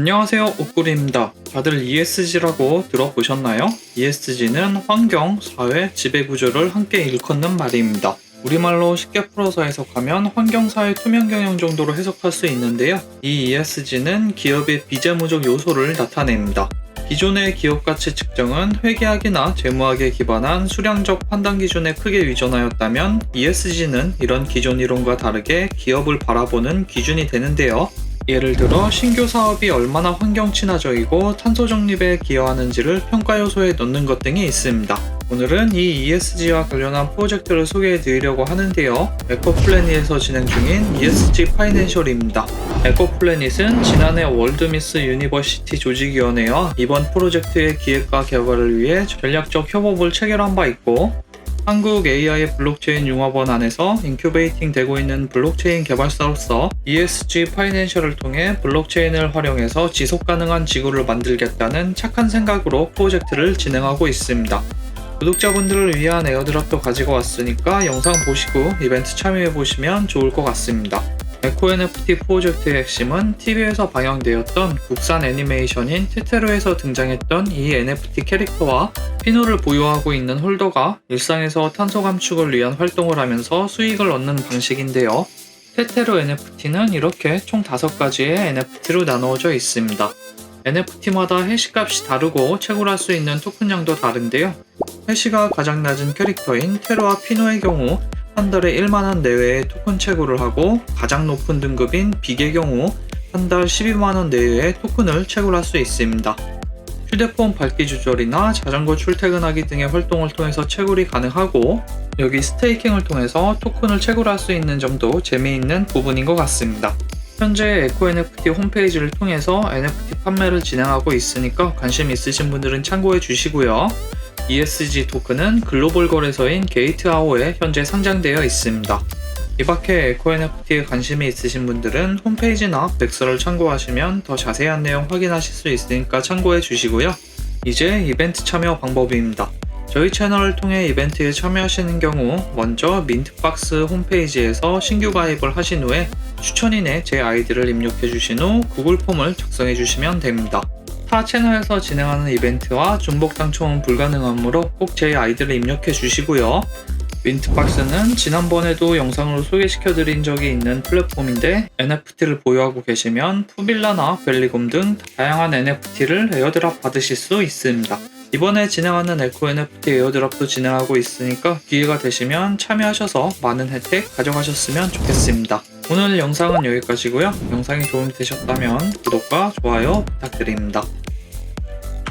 안녕하세요 옥구리입니다. 다들 ESG라고 들어보셨나요? ESG는 환경, 사회, 지배구조를 함께 일컫는 말입니다. 우리말로 쉽게 풀어서 해석하면 환경사회 투명 경영 정도로 해석할 수 있는데요. 이 ESG는 기업의 비재무적 요소를 나타냅니다. 기존의 기업 가치 측정은 회계학이나 재무학에 기반한 수량적 판단 기준에 크게 위전하였다면 ESG는 이런 기존 이론과 다르게 기업을 바라보는 기준이 되는데요. 예를 들어 신규 사업이 얼마나 환경 친화적이고 탄소 적립에 기여하는지를 평가 요소에 넣는 것 등이 있습니다. 오늘은 이 ESG와 관련한 프로젝트를 소개해 드리려고 하는데요. 에코플래닛에서 진행 중인 ESG 파이낸셜입니다. 에코플래닛은 지난해 월드미스 유니버시티 조직위원회와 이번 프로젝트의 기획과 개발을 위해 전략적 협업을 체결한 바 있고 한국 AI 블록체인 융합원 안에서 인큐베이팅 되고 있는 블록체인 개발사로서 ESG 파이낸셜을 통해 블록체인을 활용해서 지속 가능한 지구를 만들겠다는 착한 생각으로 프로젝트를 진행하고 있습니다. 구독자분들을 위한 에어드랍도 가지고 왔으니까 영상 보시고 이벤트 참여해 보시면 좋을 것 같습니다. 에코 NFT 프로젝트의 핵심은 TV에서 방영되었던 국산 애니메이션인 테테로에서 등장했던 이 NFT 캐릭터와 피노를 보유하고 있는 홀더가 일상에서 탄소 감축을 위한 활동을 하면서 수익을 얻는 방식인데요. 테테로 NFT는 이렇게 총 5가지의 NFT로 나누어져 있습니다. NFT마다 해시값이 다르고 채굴할 수 있는 토큰량도 다른데요. 해시가 가장 낮은 캐릭터인 테로와 피노의 경우 한 달에 1만원 내외의 토큰 채굴을 하고 가장 높은 등급인 빅의 경우 한 달 12만원 내외의 토큰을 채굴할 수 있습니다. 휴대폰 밝기 조절이나 자전거 출퇴근하기 등의 활동을 통해서 채굴이 가능하고 여기 스테이킹을 통해서 토큰을 채굴할 수 있는 점도 재미있는 부분인 것 같습니다. 현재 에코 NFT 홈페이지를 통해서 NFT 판매를 진행하고 있으니까 관심 있으신 분들은 참고해 주시고요. ESG 토큰은 글로벌 거래소인 게이트아워에 현재 상장되어 있습니다. 이 밖에 에코 NFT에 관심이 있으신 분들은 홈페이지나 백서를 참고하시면 더 자세한 내용 확인하실 수 있으니까 참고해 주시고요. 이제 이벤트 참여 방법입니다. 저희 채널을 통해 이벤트에 참여하시는 경우 먼저 민트박스 홈페이지에서 신규 가입을 하신 후에 추천인에 제 아이디를 입력해 주신 후 구글 폼을 작성해 주시면 됩니다. 타 채널에서 진행하는 이벤트와 중복 당첨은 불가능하므로 꼭 제 아이디를 입력해 주시고요. 윈트박스는 지난번에도 영상으로 소개시켜드린 적이 있는 플랫폼인데 NFT를 보유하고 계시면 푸빌라나 벨리곰 등 다양한 NFT를 에어드랍 받으실 수 있습니다. 이번에 진행하는 에코 NFT 에어드랍도 진행하고 있으니까 기회가 되시면 참여하셔서 많은 혜택 가져가셨으면 좋겠습니다. 오늘 영상은 여기까지고요. 영상이 도움이 되셨다면 구독과 좋아요 부탁드립니다.